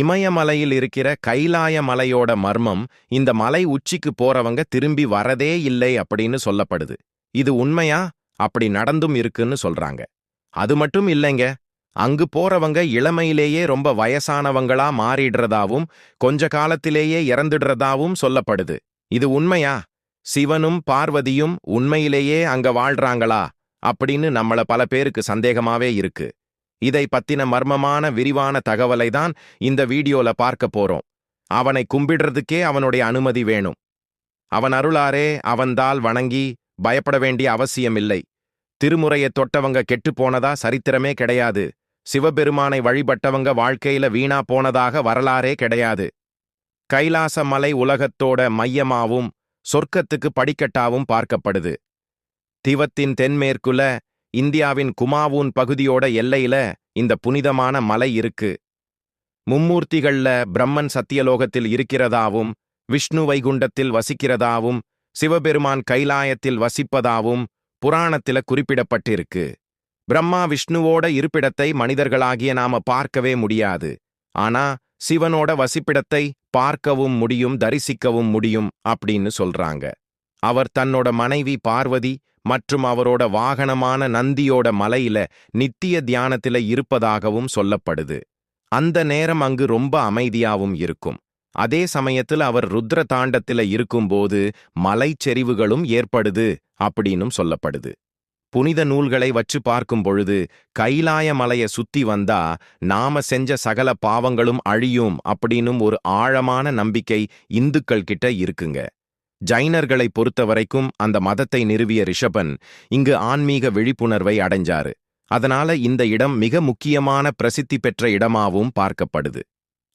இமயமலையில் இருக்கிற கைலாய மலையோட மர்மம் இந்த மலை உச்சிக்கு போறவங்க திரும்பி வரதே இல்லை அப்படின்னு சொல்லப்படுது. இது உண்மையா? அப்படி நடந்தும் இருக்குன்னு சொல்றாங்க. அது மட்டும் இல்லைங்க. அங்கு போறவங்க இளமையிலேயே ரொம்ப வயசானவங்களா மாறிடுறதாவும் கொஞ்ச காலத்திலேயே இறந்துடுறதாவும் சொல்லப்படுது. இது உண்மையா? சிவனும் பார்வதியும் உண்மையிலேயே அங்க வாழ்றாங்களா? அப்படின்னு நம்மள பல பேருக்கு சந்தேகமாவே இருக்கு. இதை பத்தின மர்மமான விரிவான தகவலை தான் இந்த வீடியோல பார்க்க போறோம். அவனை கும்பிடுறதுக்கே அவனுடைய அனுமதி வேணும். அவன் அருளாரே அவன்தால் வணங்கி பயப்பட வேண்டிய அவசியமில்லை. திருமுறையை தொட்டவங்க கெட்டுப் போனதா சரித்திரமே கிடையாது. சிவபெருமானை வழிபட்டவங்க வாழ்க்கையில வீணா போனதாக வரலாறே கிடையாது. கைலாச மலை உலகத்தோட மையமாவும் சொர்க்கத்துக்கு படிக்கட்டாவும் பார்க்கப்படுது. திவத்தின் தென்மேற்குல இந்தியாவின் குமாவூன் பகுதியோட எல்லையில இந்த புனிதமான மலை இருக்கு. மும்மூர்த்திகள்ல பிரம்மன் சத்தியலோகத்தில் இருக்கிறதாவும் விஷ்ணு வைகுண்டத்தில் வசிக்கிறதாவும் சிவபெருமான் கைலாயத்தில் வசிப்பதாவும் புராணத்தில குறிப்பிடப்பட்டிருக்கு. பிரம்மா விஷ்ணுவோட இருப்பிடத்தை மனிதர்களாகிய நாம பார்க்கவே முடியாது. ஆனா சிவனோட வசிப்பிடத்தை பார்க்கவும் முடியும் தரிசிக்கவும் முடியும் அப்படின்னு சொல்றாங்க. அவர் தன்னோட மனைவி பார்வதி மற்றும் அவரோட வாகனமான நந்தியோட மலையில நித்திய தியானத்தில இருப்பதாகவும் சொல்லப்படுது. அந்த நேரம் அங்கு ரொம்ப அமைதியாவும் இருக்கும். அதே சமயத்தில் அவர் ருத்ர தாண்டத்தில இருக்கும்போது மலைச்செறிவுகளும் ஏற்படுது அப்படின்னும் சொல்லப்படுது. புனித நூல்களை வச்சு பார்க்கும் பொழுது கைலாய மலைய சுத்தி வந்தா நாம செஞ்ச சகல பாவங்களும் அழியும் அப்படின்னும் ஒரு ஆழமான நம்பிக்கை இந்துக்கள் கிட்ட இருக்குங்க. ஜைனர்களை பொறுத்தவரைக்கும் அந்த மதத்தை நிறுவிய ரிஷபன் இங்கு ஆன்மீக விழிப்புணர்வை அடைஞ்சாரு. அதனால இந்த இடம் மிக முக்கியமான பிரசித்தி பெற்ற இடமாவும் பார்க்கப்படுது.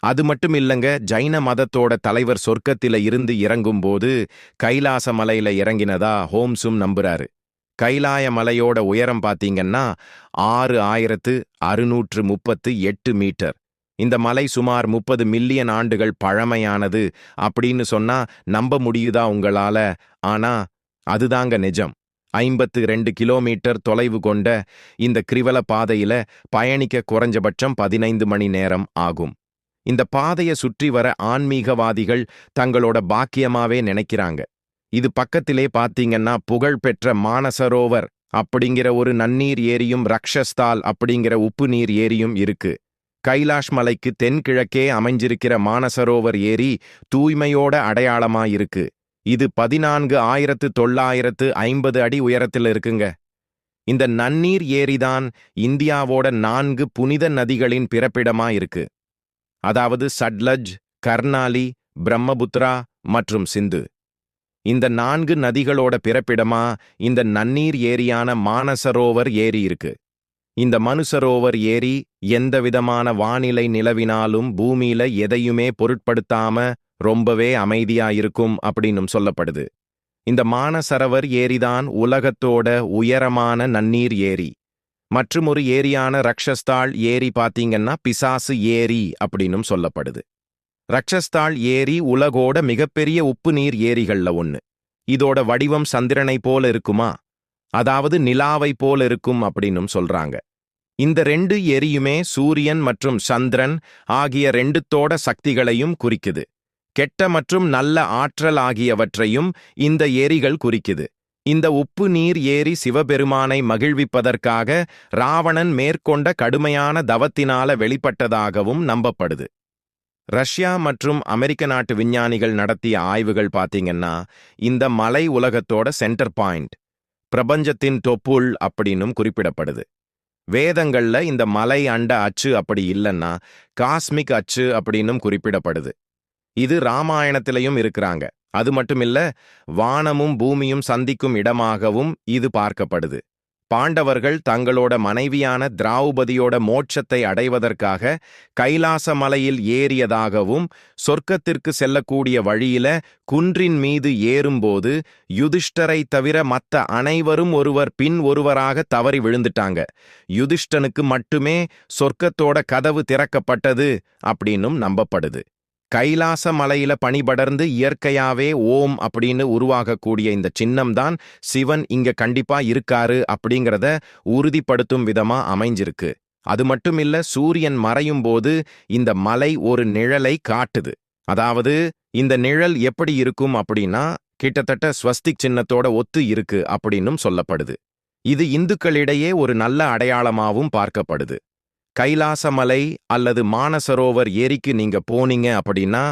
அது மட்டும் இல்லங்க ஜைன மதத்தோட தலைவர் சொர்க்கத்தில இருந்து இறங்கும்போது கைலாச மலையில இறங்கினதா ஹோம்ஸும் நம்புறாரு. கைலாய மலையோட உயரம் பாத்தீங்கன்னா ஆறு ஆயிரத்து அறுநூற்று முப்பத்து எட்டு மீட்டர். இந்த மலை சுமார் முப்பது மில்லியன் ஆண்டுகள் பழமையானது அப்படின்னு சொன்னா நம்ப முடியுதா உங்களால? ஆனா அதுதாங்க நிஜம். ஐம்பத்து ரெண்டு கிலோமீட்டர் தொலைவு கொண்ட இந்த கிரிவல பாதையில பயணிக்க குறைஞ்சபட்சம் பதினைந்து மணி நேரம் ஆகும். இந்த பாதைய சுற்றி வர ஆன்மீகவாதிகள் தங்களோட பாக்கியமாவே நினைக்கிறாங்க. இது பக்கத்திலே பாத்தீங்கன்னா புகழ்பெற்ற மானசரோவர் அப்படிங்கிற ஒரு நன்னீர் ஏரியும் ரக்ஷஸ்தால் அப்படிங்கிற உப்பு நீர் ஏரியும் இருக்கு. கைலாஷ் மலைக்கு தென்கிழக்கே அமைஞ்சிருக்கிற மானசரோவர் ஏரி தூய்மையோட அடையாளமாயிருக்கு. இது பதினான்கு ஆயிரத்து தொள்ளாயிரத்து ஐம்பது அடி உயரத்தில் இருக்குங்க. இந்த நன்னீர் ஏரிதான் இந்தியாவோட நான்கு புனித நதிகளின் பிறப்பிடமா இருக்கு அதாவது சட்லஜ் கர்னாலி பிரம்மபுத்ரா மற்றும் சிந்து. இந்த நான்கு நதிகளோட பிறப்பிடமா இந்த நன்னீர் ஏரியான மானசரோவர் ஏரி இருக்கு. இந்த மனுசரோவர் ஏரி எந்தவிதமான வானிலை நிலவினாலும் பூமியில எதையுமே பொருட்படுத்தாம ரொம்பவே அமைதியா இருக்கும் அப்படின்னும் சொல்லப்படுது. இந்த மானசரவர் ஏரிதான் உலகத்தோட உயரமான நன்னீர் ஏரி. மற்றும் ஒரு ஏரியான ரக்ஷஸ்தாள் ஏரி பாத்தீங்கன்னா பிசாசு ஏரி அப்படின்னும் சொல்லப்படுது. ரக்ஷஸ்தாள் ஏரி உலகோட மிகப்பெரிய உப்பு நீர் ஏரிகள்ல ஒன்னு இதோட வடிவம் சந்திரனை போல இருக்குமா? அதாவது நிலாவை போல இருக்கும் அப்படின்னும் சொல்றாங்க. இந்த ரெண்டு எரியுமே சூரியன் மற்றும் சந்திரன் ஆகிய ரெண்டுத்தோட சக்திகளையும் குறிக்குது. கெட்ட மற்றும் நல்ல ஆற்றல் ஆகியவற்றையும் இந்த ஏரிகள் குறிக்குது. இந்த உப்பு நீர் ஏரி சிவபெருமானை மகிழ்விப்பதற்காக ராவணன் மேற்கொண்ட கடுமையான தவத்தினால வெளிப்பட்டதாகவும் நம்பப்படுது. ரஷ்யா மற்றும் அமெரிக்க நாட்டு விஞ்ஞானிகள் நடத்திய ஆய்வுகள் பார்த்தீங்கன்னா இந்த மலை உலகத்தோட சென்டர் பாயிண்ட் பிரபஞ்சத்தின் தொப்புள் அப்படின்னும் குறிப்பிடப்படுது. வேதங்கள்ல இந்த மலை அண்ட அச்சு அப்படி இல்லைன்னா காஸ்மிக் அச்சு அப்படின்னும் குறிப்பிடப்படுது. இது ராமாயணத்திலையும் இருக்கிறாங்க. அது மட்டுமில்ல வானமும் பூமியும் சந்திக்கும் இடமாகவும் இது பார்க்கப்படுது. பாண்டவர்கள் தங்களோட மனைவியான திராவுபதியோட மோட்சத்தை அடைவதற்காக கைலாச மலையில் ஏறியதாகவும் சொர்க்கத்திற்கு செல்லக்கூடிய வழியில குன்றின் மீது ஏறும்போது யுதிஷ்டரை தவிர மத்த அனைவரும் ஒருவர் பின் ஒருவராக தவறி விழுந்துட்டாங்க. யுதிஷ்டனுக்கு மட்டுமே சொர்க்கத்தோட கதவு திறக்கப்பட்டது அப்படின்னும் நம்பப்படுது. கைலாச மலையில பணிபடர்ந்து இயற்கையாவே ஓம் அப்படின்னு உருவாகக்கூடிய இந்த சின்னம்தான் சிவன் இங்க கண்டிப்பா இருக்காரு அப்படிங்கிறத உறுதிப்படுத்தும் விதமா அமைஞ்சிருக்கு. அது மட்டுமில்ல சூரியன் மறையும் போது இந்த மலை ஒரு நிழலை காட்டுது. அதாவது இந்த நிழல் எப்படி இருக்கும் அப்படின்னா கிட்டத்தட்ட ஸ்வஸ்திக் சின்னத்தோட ஒத்து இருக்கு அப்படின்னும் சொல்லப்படுது. இது இந்துக்களிடையே ஒரு நல்ல அடையாளமாவும் பார்க்கப்படுது. கைலாசமலை அல்லது மானசரோவர் ஏரிக்கு நீங்க போனீங்க அப்படின்னா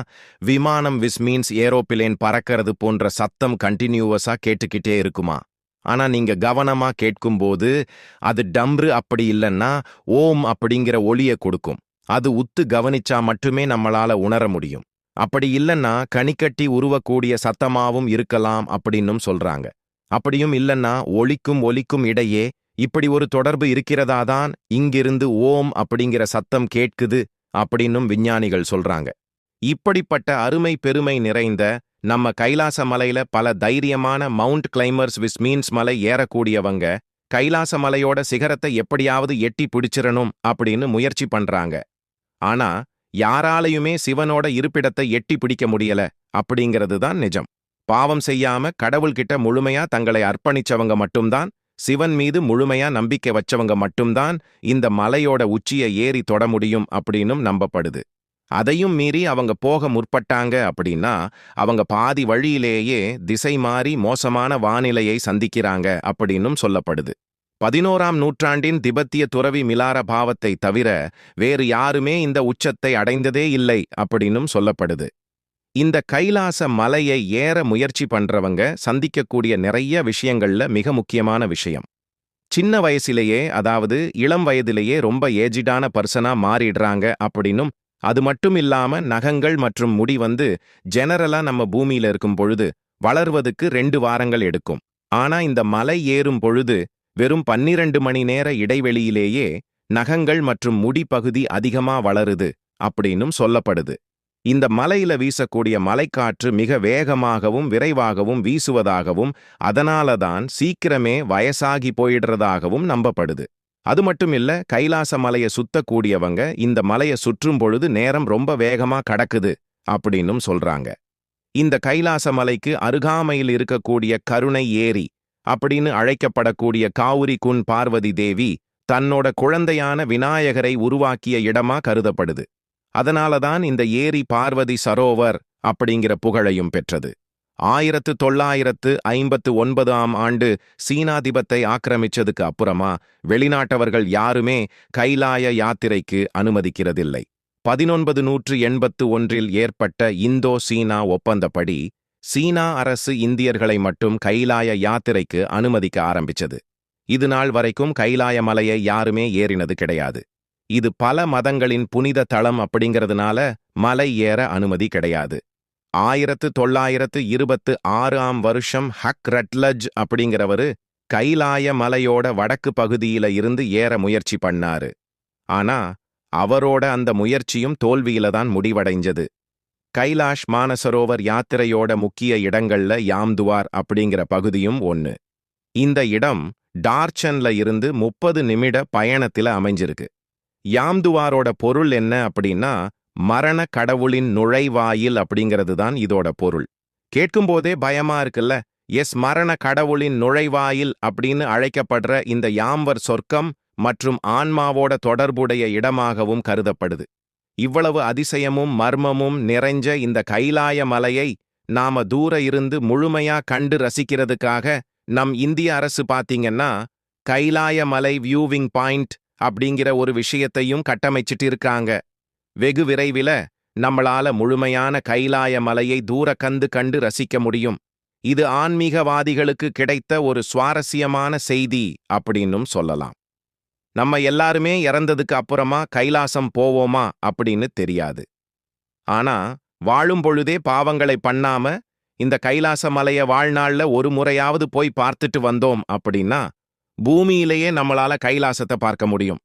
விமானம் விஸ் மீன்ஸ் ஏரோப்ளேன் பறக்கிறது போன்ற சத்தம் கண்டினியூவஸா கேட்டுக்கிட்டே இருக்குமா? ஆனா நீங்க கவனமா கேட்கும்போது அது டம்ரு அப்படி இல்லைன்னா ஓம் அப்படிங்கிற ஒளிய கொடுக்கும். அது உத்து கவனிச்சா மட்டுமே நம்மளால உணர முடியும். அப்படி இல்லைன்னா கனிக்கட்டி உருவக்கூடிய சத்தமாவும் இருக்கலாம் அப்படின்னும் சொல்றாங்க. அப்படியும் இல்லைன்னா ஒளிக்கும் ஒலிக்கும் இடையே இப்படி ஒரு தொடர்பு இருக்கிறதாதான் இங்கிருந்து ஓம் அப்படிங்கிற சத்தம் கேட்குது அப்படின்னும் விஞ்ஞானிகள் சொல்றாங்க. இப்படிப்பட்ட அருமை பெருமை நிறைந்த நம்ம கைலாச மலையில பல தைரியமான மவுண்ட் கிளைமர்ஸ் விஸ் மீன்ஸ் மலை ஏறக்கூடியவங்க கைலாச மலையோட சிகரத்தை எப்படியாவது எட்டி பிடிச்சிடணும் அப்படின்னு முயற்சி பண்றாங்க. ஆனா யாராலையுமே சிவனோட இருப்பிடத்தை எட்டி பிடிக்க முடியல அப்படிங்கிறது தான் நிஜம். பாவம் செய்யாம கடவுள்கிட்ட முழுமையா தங்களை அர்ப்பணிச்சவங்க மட்டும்தான் சிவன் மீது முழுமையா நம்பிக்கை வச்சவங்க மட்டும்தான் இந்த மலையோட உச்சியை ஏறி தொட முடியும் அப்படின்னும் நம்பப்படுது. அதையும் மீறி அவங்க போக முற்பட்டாங்க அப்படின்னா அவங்க பாதி வழியிலேயே திசை மாறி மோசமான வானிலையை சந்திக்கிறாங்க அப்படின்னும் சொல்லப்படுது. பதினோராம் நூற்றாண்டின் திபெத்திய துறவி மிலார பாவத்தை தவிர வேறு யாருமே இந்த உச்சத்தை அடைந்ததே இல்லை அப்படின்னும் சொல்லப்படுது. இந்த கைலாச மலையை ஏற முயற்சி பண்றவங்க சந்திக்கக்கூடிய நிறைய விஷயங்கள்ல மிக முக்கியமான விஷயம். சின்ன வயசிலேயே அதாவது இளம் வயதிலேயே ரொம்ப ஏஜிடான பர்சனா மாறிடுறாங்க அப்படின்னும் அது மட்டும் இல்லாம நகங்கள் மற்றும் முடி வந்து ஜெனரலா நம்ம பூமியில இருக்கும் பொழுது வளர்வதுக்கு ரெண்டு வாரங்கள் எடுக்கும். ஆனா இந்த மலை ஏறும் பொழுது வெறும் பன்னிரண்டு மணி நேர இடைவெளியிலேயே நகங்கள் மற்றும் முடி பகுதி அதிகமா வளருது அப்படின்னும் சொல்லப்படுது. இந்த மலையில வீசக்கூடிய மலைக்காற்று மிக வேகமாகவும் விரைவாகவும் வீசுவதாகவும் அதனால தான் சீக்கிரமே வயசாகி போயிடுறதாகவும் நம்பப்படுது. அது மட்டும் இல்ல கைலாச மலையை சுத்தக்கூடியவங்க இந்த மலையை சுற்றும் பொழுது நேரம் ரொம்ப வேகமா கடக்குது அப்படின்னும் சொல்றாங்க. இந்த கைலாச மலைக்கு அருகாமையில் இருக்கக்கூடிய கருணை ஏரி அப்படின்னு அழைக்கப்படக்கூடிய காவுரி குன் பார்வதி தேவி தன்னோட குழந்தையான விநாயகரை உருவாக்கிய இடமா கருதப்படுது. அதனாலதான் இந்த ஏரி பார்வதி சரோவர் அப்படிங்கிற புகழையும் பெற்றது. ஆயிரத்து தொள்ளாயிரத்து ஐம்பத்து ஒன்பதாம் ஆண்டு சீனாதிபத்தை ஆக்கிரமிச்சதுக்கு அப்புறமா வெளிநாட்டவர்கள் யாருமே கைலாய யாத்திரைக்கு அனுமதிக்கிறதில்லை. பதினொன்பது நூற்று எண்பத்து ஒன்றில் ஏற்பட்ட இந்தோ சீனா ஒப்பந்தப்படி சீனா அரசு இந்தியர்களை மட்டும் கைலாய யாத்திரைக்கு அனுமதிக்க ஆரம்பிச்சது. இது நாள் வரைக்கும் கைலாய மலையை யாருமே ஏறினது கிடையாது. இது பல மதங்களின் புனித தளம் அப்படிங்கிறதுனால மலை ஏற அனுமதி கிடையாது. ஆயிரத்து தொள்ளாயிரத்து இருபத்து ஆறாம் வருஷம் ஹக் ரட்லஜ் அப்படிங்கிறவரு கைலாய மலையோட வடக்கு பகுதியில இருந்து ஏற முயற்சி பண்ணாரு. ஆனா அவரோட அந்த முயற்சியும் தோல்வியில தான் முடிவடைஞ்சது. கைலாஷ் மானசரோவர் யாத்திரையோட முக்கிய இடங்கள்ல யாம்துவார் அப்படிங்கிற பகுதியும் ஒன்னு இந்த இடம் டார்ச்சன்ல இருந்து முப்பது நிமிட பயணத்தில அமைஞ்சிருக்கு. யாம்துவாரோட பொருள் என்ன அப்படின்னா மரண கடவுளின் நுழைவாயில் அப்படிங்கிறது தான் இதோட பொருள். கேட்கும்போதே பயமா இருக்குல்ல? எஸ் மரண கடவுளின் நுழைவாயில் அப்படின்னு அழைக்கப்படுற இந்த யாம்வர் சொர்க்கம் மற்றும் ஆன்மாவோட தொடர்புடைய இடமாகவும் கருதப்படுது. இவ்வளவு அதிசயமும் மர்மமும் நிறைஞ்ச இந்த கைலாய மலையை நாம தூர இருந்து முழுமையா கண்டு ரசிக்கிறதுக்காக நம் இந்திய அரசு பாத்தீங்கன்னா கைலாய மலை வியூவிங் பாயிண்ட் அப்படிங்கிற ஒரு விஷயத்தையும் கட்டமைச்சிட்டு இருக்காங்க வெகு விரைவில நம்மளால முழுமையான கைலாய மலையை தூர கந்து கண்டு ரசிக்க முடியும். இது ஆன்மீகவாதிகளுக்கு கிடைத்த ஒரு சுவாரஸ்யமான செய்தி அப்படின்னும் சொல்லலாம். நம்ம எல்லாருமே இறந்ததுக்கு அப்புறமா கைலாசம் போவோமா அப்படின்னு தெரியாது. ஆனா வாழும் பொழுதே பாவங்களை பண்ணாம இந்த கைலாச மலைய வாழ்நாள்ல ஒரு முறையாவது போய் பார்த்துட்டு வந்தோம் அப்படின்னா பூமியிலேயே நம்மளால கைலாசத்தை பார்க்க முடியும்.